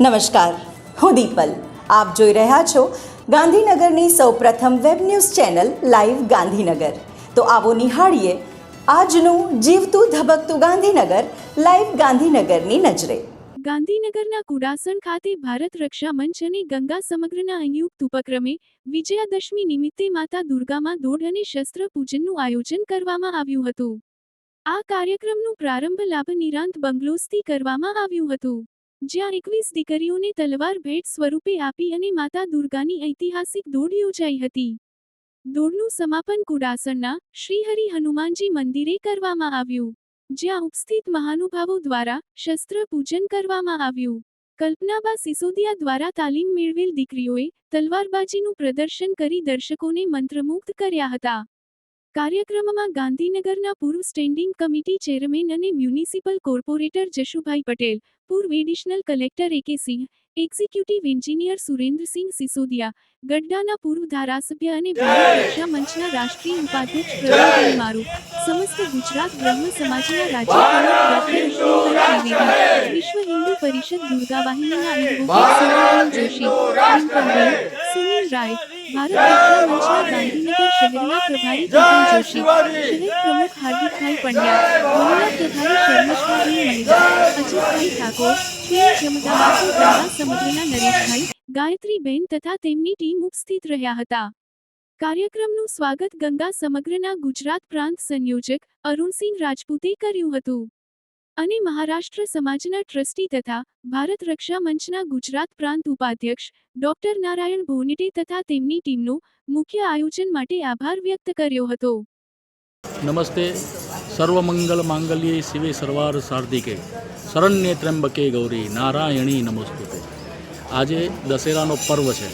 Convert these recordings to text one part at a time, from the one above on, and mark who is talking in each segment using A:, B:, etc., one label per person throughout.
A: નમસ્કાર. હું દીપલ. આપ જોઈ રહ્યા છો ગાંધીનગરની સૌપ્રથમ web news channel live Gandhinagar. તો આવો નિહાળીએ આજનું જીવતું ધબકતું ગાંધીનગર લાઈવ ગાંધીનગરની નજરે.
B: ગાંધીનગરના કુડાસણ ખાતે ભારત રક્ષા મંચ અને ગંગા સમગ્રના સંયુક્ત ઉપક્રમે વિજયાદશમી નિમિત્તે માતા દુર્ગામાં દોઢ અને શસ્ત્ર પૂજનનું આયોજન કરવામાં આવ્યું હતું. આ કાર્યક્રમનું પ્રારંભ લાભ નિરાંત બંગલોસથી કરવામાં આવ્યું હતું. જ્યાં એકવીસ દીકરીઓને તલવાર ભેટ સ્વરૂપે આપી અને માતા દુર્ગાની ઐતિહાસિક દોડ યોજાઈ હતી. દોડનું સમાપન કુડાસણના શ્રીહરિ હનુમાનજી મંદિરે કરવામાં આવ્યું, જ્યાં ઉપસ્થિત મહાનુભાવો દ્વારા શસ્ત્ર પૂજન કરવામાં આવ્યું. કલ્પનાબા સિસોદિયા દ્વારા તાલીમ મેળવેલ દીકરીઓએ તલવારબાજીનું પ્રદર્શન કરી દર્શકોને મંત્રમુગ્ધ કર્યા હતા. કાર્યક્રમમાં ગાંધીનગરના પૂર્વ સ્ટેન્ડિંગ કમિટી ચેરમેન અને મ્યુનિસિપલ કોર્પોરેટર જશુભાઈ પટેલ પૂર્વ additional collector A K Singh executive engineer Surendrasinh Sisodia ગઢડાના પૂર્વ ધારાસભ્ય અને ભારત મંચના રાષ્ટ્રીય ઉપાધ્યક્ષ પ્રવીણભાઈ મારુ સમસ્ત ગુજરાત બ્રહ્મ સમાજના ત્રિવેદી વિશ્વ હિન્દુ પરિષદ દુર્ગા વાહિનીના જોશી. સુનિલ રાય ભારત ગાંધીનગર શહેરના પ્રભારી જોશી શહેર પ્રમુખ હાર્દિકભાઈ પંડ્યા મહિલા પ્રભારી શર્મેશભાઈ મહેતા અજીતભાઈ ઠાકોર સમુદ્રના નરેશભાઈ ગાયત્રીબેન તથા તેમની ટીમ ઉપસ્થિત રહ્યા હતા। કાર્યક્રમનું સ્વાગત ગંગા સમગ્રના ગુજરાત પ્રાંત સંયોજક અરુણસિંહ રાજપૂતે કર્યું હતું। અને મહારાષ્ટ્ર સમાજના ટ્રસ્ટી તથા ભારત રક્ષા મંચના ગુજરાત પ્રાંત ઉપાધ્યક્ષ ડોક્ટર નારાયણ ભોનેટે તથા તેમની ટીમનો મુખ્ય આયોજન માટે આભાર વ્યક્ત કર્યો હતો.
C: નમસ્તે. સર્વમંગલ માંગલ્ય શિવે સર્વાર સાર્ધિકે શરણ્ય ત્રંબકે ગૌરી. નારાયણી નમસ્તુતે. આજે દશેરાનો પર્વ છે.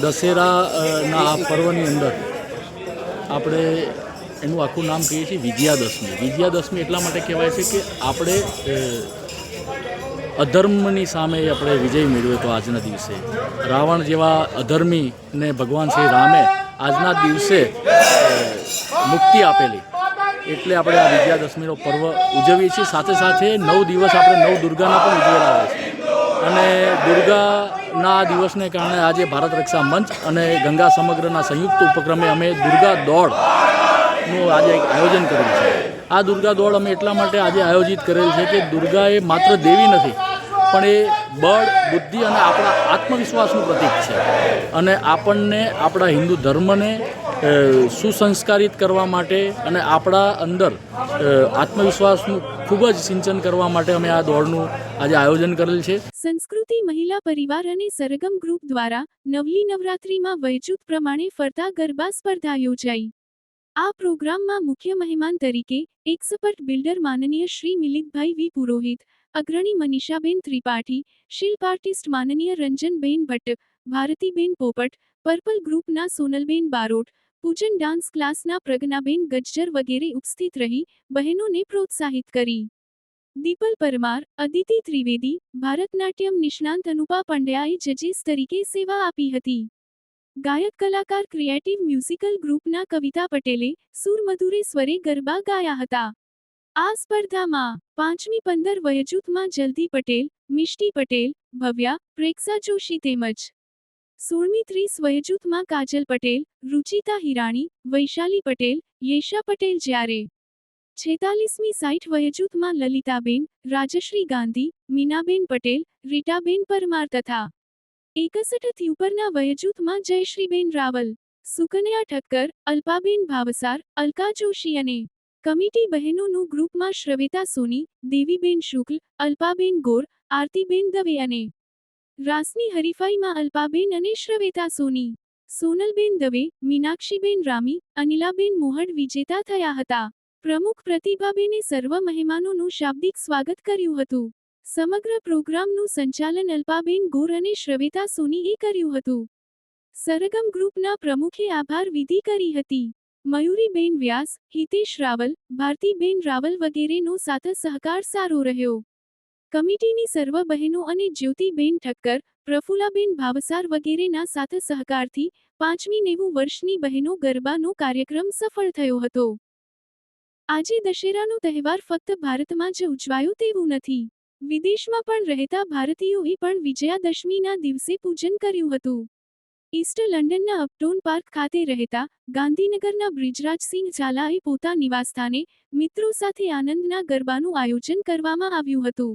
C: દશેરાના આ પર્વની અંદર આપણે એનું આખું નામ કહીએ છીએ વિજયાદશમી. વિજયાદશમી એટલા માટે કહેવાય છે કે આપણે અધર્મની સામે આપણે વિજય મેળવ્યો હતો આજના દિવસે. રાવણ જેવા અધર્મીને ભગવાન શ્રી રામે આજના દિવસે મુક્તિ આપેલી. એટલે આપણે આ વિજયાદશમીનો પર્વ ઉજવીએ છીએ. સાથે સાથે નવ દિવસ આપણે નવ દુર્ગાના પણ ઉજવેલા હોય છે. અને દુર્ગાના દિવસને કારણે આજે ભારત રક્ષા મંચ અને ગંગા સમગ્રના સંયુક્ત ઉપક્રમે અમે દુર્ગા દોડનું આજે આયોજન કરેલું છે. આ દુર્ગા દોડ અમે એટલા માટે આજે આયોજિત કરેલ છે કે દુર્ગા એ માત્ર દેવી નથી, પણ એ બળ, બુદ્ધિ અને આપણા આત્મવિશ્વાસનું પ્રતીક છે. અને આપણને, આપણા હિન્દુ ધર્મને સુસંસ્કારિત કરવા માટે અને આપણા અંદર આત્મવિશ્વાસનું ખૂબ જ સિંચન કરવા માટે અમે આ દોડનું આજે આયોજન કરેલ છે.
B: સંસ્કૃતિ, મહિલા પરિવાર અને સરગમ ગ્રુપ દ્વારા નવલી નવરાત્રિમાં વયજૂથ પ્રમાણે ફરતા ગરબા સ્પર્ધા યોજાઈ. આ પ્રોગ્રામમાં મુખ્ય મહેમાન તરીકે એક્સપર્ટ બિલ્ડર માનનીય શ્રી મિલિતભાઈ વી. પુરોહિત, અગ્રણી મનીષાબેન ત્રિપાઠી, શિલ્પ આર્ટિસ્ટ માનનીય રંજનબેન ભટ્ટ, ભારતીબેન પોપટ, પર્પલ ગ્રુપના સોનલબેન બારોટ, પૂજન ડાન્સ ક્લાસના પ્રજ્ઞાબેન ગજ્જર વગેરે ઉપસ્થિત રહી બહેનોને પ્રોત્સાહિત કરી. દીપલ પરમાર, અદિતિ ત્રિવેદી, ભારતનાટ્યમ નિષ્ણાંત અનુપા પંડ્યાએ જજીસ તરીકે સેવા આપી હતી. ગાયક કલાકાર ક્રિએટિવ મ્યુઝિકલ ગ્રુપના કવિતા પટેલે સુરમધુરે સ્વરે ગરબા ગાયા હતા. આ સ્પર્ધામાં પાંચમી પંદર વયજૂથમાં જલ્દી પટેલ, મિષ્ટી પટેલ, ભવ્યા, પ્રેક્ષા જોશી તેમજ સોળમી ત્રીસ વયજૂથમાં કાજલ પટેલ, રુચિતા હિરાણી, વૈશાલી પટેલ, યેશા પટેલ જ્યારે છેતાલીસમી સાઠ વયજૂથમાં લલિતાબેન, રાજશ્રી ગાંધી, મીનાબેન પટેલ, રીટાબેન પરમાર તથા એકસઠથી ઉપરના વયજૂથમાં જયશ્રીબેન રાવલ, સુકન્યા ઠક્કર, અલ્પાબેન ભાવસાર અલકા જોશી અને કમિટી બહેનોનું ગ્રુપમાં શ્રવેતા સોની, દેવીબેન શુક્લ, અલ્પાબેન ગોર, આરતીબેન દવે અને રાસની હરીફાઈમાં અલ્પાબેન અને શ્રવેતા સોની. સોનલબેન દવે, મીનાક્ષીબેન રામી, અનિલાબેન મોહડ વિજેતા થયા હતા. પ્રમુખ પ્રતિભાબેને સર્વ મહેમાનોનું શાબ્દિક સ્વાગત કર્યું હતું. સમગ્ર પ્રોગ્રામનું સંચાલન અલ્પાબેન ગોર અને શ્રવિતા સોનીએ કર્યું હતું. સરગમ ગ્રુપના પ્રમુખે આભાર વિધિ કરી હતી. મયુરીબેન વ્યાસ, હિતેશ રાવલ, ભારતીબેન રાવલ વગેરેનો સાથ સહકાર સારો રહ્યો. કમિટીની સર્વ બહેનો અને જ્યોતિબેન ઠક્કર પ્રફુલાબેન ભાવસાર વગેરેના સાથ સહકારથી પાંચમી નેવું વર્ષની બહેનો ગરબાનો કાર્યક્રમ સફળ થયો હતો. આજે દશેરાનો તહેવાર ફક્ત ભારતમાં જ ઉજવાયો તેવું નથી. વિદેશમાં પણ રહેતા ભારતીયોએ પણ વિજયાદશમીના દિવસે પૂજન કર્યું હતું. ઈસ્ટ લંડનના અપટોન પાર્ક ખાતે રહેતા ગાંધીનગરના બ્રિજરાજસિંહ ઝાલાએ પોતા નિવાસસ્થાને મિત્રો સાથે આનંદના ગરબાનું આયોજન કરવામાં આવ્યું હતું.